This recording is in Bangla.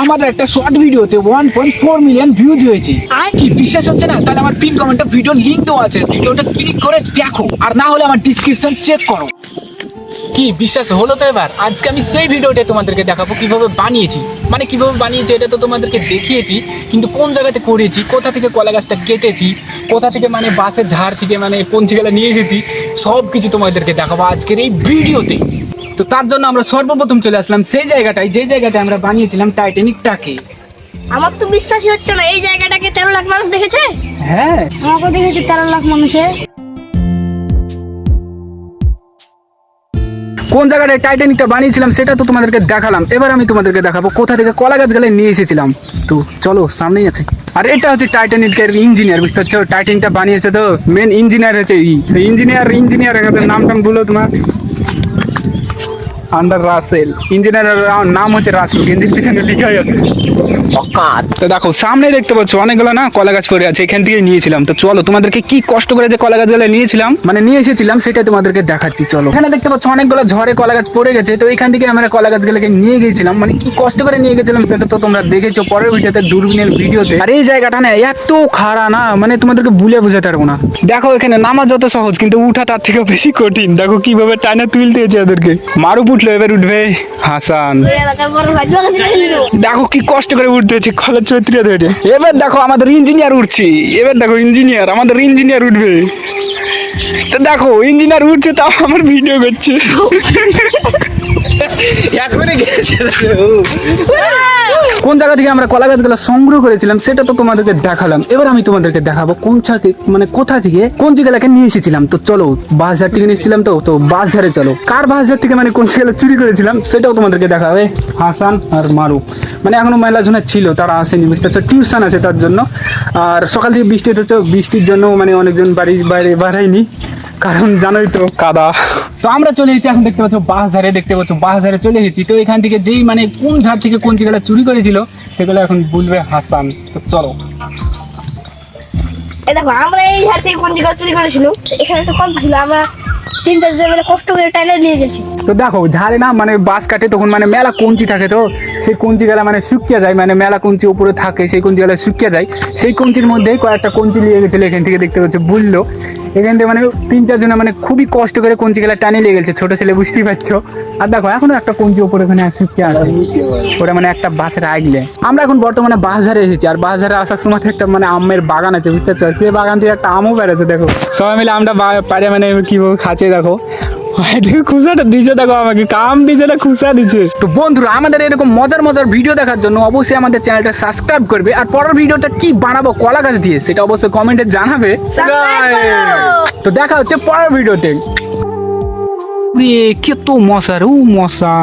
আমাদের একটা শর্ট ভিডিওতে one point four million views হয়েছে। আর? কি বিশ্বাস হচ্ছে না? তাহলে আমার পিন কমেন্টে ভিডিও লিঙ্ক দেওয়া আছে। ভিডিওটা ক্লিক করে দেখো। আর না হলে আমার ডিসক্রিপশন চেক করো। কি বিশ্বাস হলো তো এবার? আজকে আমি সেই ভিডিওটা তোমাদেরকে দেখাবো কীভাবে বানিয়েছি। মানে কীভাবে বানিয়েছি এটা তো তোমাদেরকে দেখিয়েছি কিন্তু কোন জায়গাতে করেছি কোথা থেকে কলা গাছটা কেটেছি কোথা থেকে মানে বাসের ঝাড় থেকে মানে পঞ্চিকালা নিয়ে এসেছি সব কিছু তোমাদেরকে দেখাবো আজকের এই ভিডিওতে তো তার জন্য আমরা সর্বপ্রথম চলে আসলাম সেই জায়গাটায় যে জায়গাটায় আমরা বানিয়েছিলাম টাইটানিকটাকে আমার তো বিশ্বাসই হচ্ছে না এই জায়গাটাকে তেরো লাখ মানুষ দেখেছে? হ্যাঁ। আমাকেও দেখেছে তেরো লাখ মানুষে। কোন জায়গাটায় টাইটানিকটা বানিয়েছিলাম সেটা তো তোমাদেরকে দেখালাম। এবার আমি তোমাদেরকে দেখাবো কোথা থেকে কলা গাছগুলো নিয়ে এসেছিলাম। তো চলো সামনেই আছে। আর এটা হচ্ছে টাইটানিকের ইঞ্জিনিয়ার বুঝতে পারছ? টাইটানিকটা বানিয়েছে তো মেন ইঞ্জিনিয়ার হচ্ছে ই ইঞ্জিনিয়ার ইঞ্জিনিয়ার নাম টাম বলো তোমার। আন্ডার রাসেল ইঞ্জিনিয়ারের নাম হচ্ছে রাসেল কিন্তু পিছনে লিখাই আছে। তো দেখো সামনে দেখতে পাচ্ছ অনেকগুলো না কলা গাছ পড়ে আছে এখান থেকে নিয়েছিলাম। তো চলো তোমাদেরকে কি কষ্ট করে যে কলা গাছগুলো নিয়েছিলাম মানে নিয়ে এসেছিলাম সেটা তোমাদেরকে দেখাচ্ছি চলো। এখানে দেখতে পাচ্ছ অনেকগুলো ঝড়ে কলা গাছ পড়ে গেছে। তো এখান থেকে আমরা কলা গাছগুলোকে নিয়ে গিয়েছিলাম। মানে কি কষ্ট করে নিয়ে গেছিলাম সেটা তো তোমরা দেখেছ পরের ভিডিওতে দূরবীনের ভিডিওতে। আর এই জায়গাটা না এত খাড়া না মানে তোমাদেরকে ভুলে বোঝাতে পারব না। দেখো এখানে নামা যত সহজ কিন্তু উঠা তার থেকে বেশি কঠিন। দেখো কীভাবে টানে তুলতে হয়েছে ওদেরকে। মারুপ উঠল এবার উঠবে। হাসান। দেখো কি কষ্ট করে উঠতে হচ্ছে কলের চৈত্রিয়া ধরে এবার দেখো আমাদের ইঞ্জিনিয়ার উঠছি। এবার দেখো ইঞ্জিনিয়ার আমাদের ইঞ্জিনিয়ার উঠবে। তো দেখো ইঞ্জিনিয়ার উঠছে তাও আমার ভিডিও করছে। কোন জায়গা থেকে আমরা কলা গাছগুলো সংগ্রহ করেছিলাম সেটা তো তোমাদেরকে দেখালাম। এবার আমি তোমাদেরকে দেখাবো কোন মানে কোথা থেকে কোন জায়গাটাকে নিয়ে এসেছিলাম। তো চলো বাসঝার থেকে নিয়ে এসেছিলাম তো তো বাসঝারে চলো। কার বাসঝার থেকে মানে কোন জায়গাটা চুরি করেছিলাম সেটাও তোমাদেরকে দেখাবে। হাসান আর মারুফ মানে এখনও মেলা জনে ছিল, তারা আসেনি, বুঝতে পারছ? টিউশন আছে তার জন্য। আর সকাল থেকে বৃষ্টি হচ্ছে বৃষ্টির জন্য মানে অনেকজন বাড়ি বাইরে বাড়ায়নি। কারণ জানোই তো কাদা। তো আমরা চলে এসেছি এখন দেখতে পাচ্ছ বাস ধারে দেখতে পাচ্ছ বাস ধারে চলে এসেছি। তো এখান থেকে যেই মানে কোন ঝাড় থেকে কোন জায়গাটা চুরি করেছিল সেগুলো এখন বলবে হাসান। তো চলো। দেখো আমরা এই ঝাড় থেকে কোন জায়গায় চুরি করেছিল? এখানে একটা কল ছিল আমরা তিন চার জন কষ্ট করে টাইলে নিয়ে গেছি। তো দেখো ঝাড়ে না মানে বাস কাটে তখন মানে মেলা কঞ্চি থাকে তো সেই কঞ্চি গেলা মানে শুকিয়ে যায় মানে মেলা কঞ্চি উপরে থাকে সেই কঞ্চি গেলা শুকিয়ে যায়। সেই কঞ্চির মধ্যেই কয়েকটা কঞ্চি নিয়ে গেছিল এখান থেকে দেখতে পাচ্ছ বুঝলো এখান থেকে মানে তিন চারজনে মানে খুবই কষ্ট করে কঞ্চি গেলা টানে লেগে গেছে, ছোট ছেলে বুঝতেই পারছ। আর দেখো, এখনও একটা কঞ্চি ওপরে ওখানে শুকিয়ে আছে? ওটা মানে একটা বাসের আগলে আমরা এখন বর্তমানে বাসঝারে এসেছি, আর বাসঝারে আসার সময় একটা মানে আমের বাগান আছে, বুঝতে পারছ? সেই বাগান থেকে একটা আমও বেড়েছে, দেখো। সবাই মিলে আমরা পারে পাড়ে মানে কীভাবে খাচ্ছে, দেখো। দেখো খুশাটা দিচ্ছে দেখো আমাকে কাম দিচ্ছে না খুশা দিচ্ছে তো বন্ধুরা আমাদের এরকম মজার মজার ভিডিও দেখার জন্য অবশ্যই আমাদের চ্যানেলটা সাবস্ক্রাইব করবে। আর পরের ভিডিওটা কি বানাবো কলা গাছ দিয়ে সেটা অবশ্যই কমেন্টে জানাবে। তো দেখা হচ্ছে পরের ভিডিওতে। কে তো মশা রে ও মশা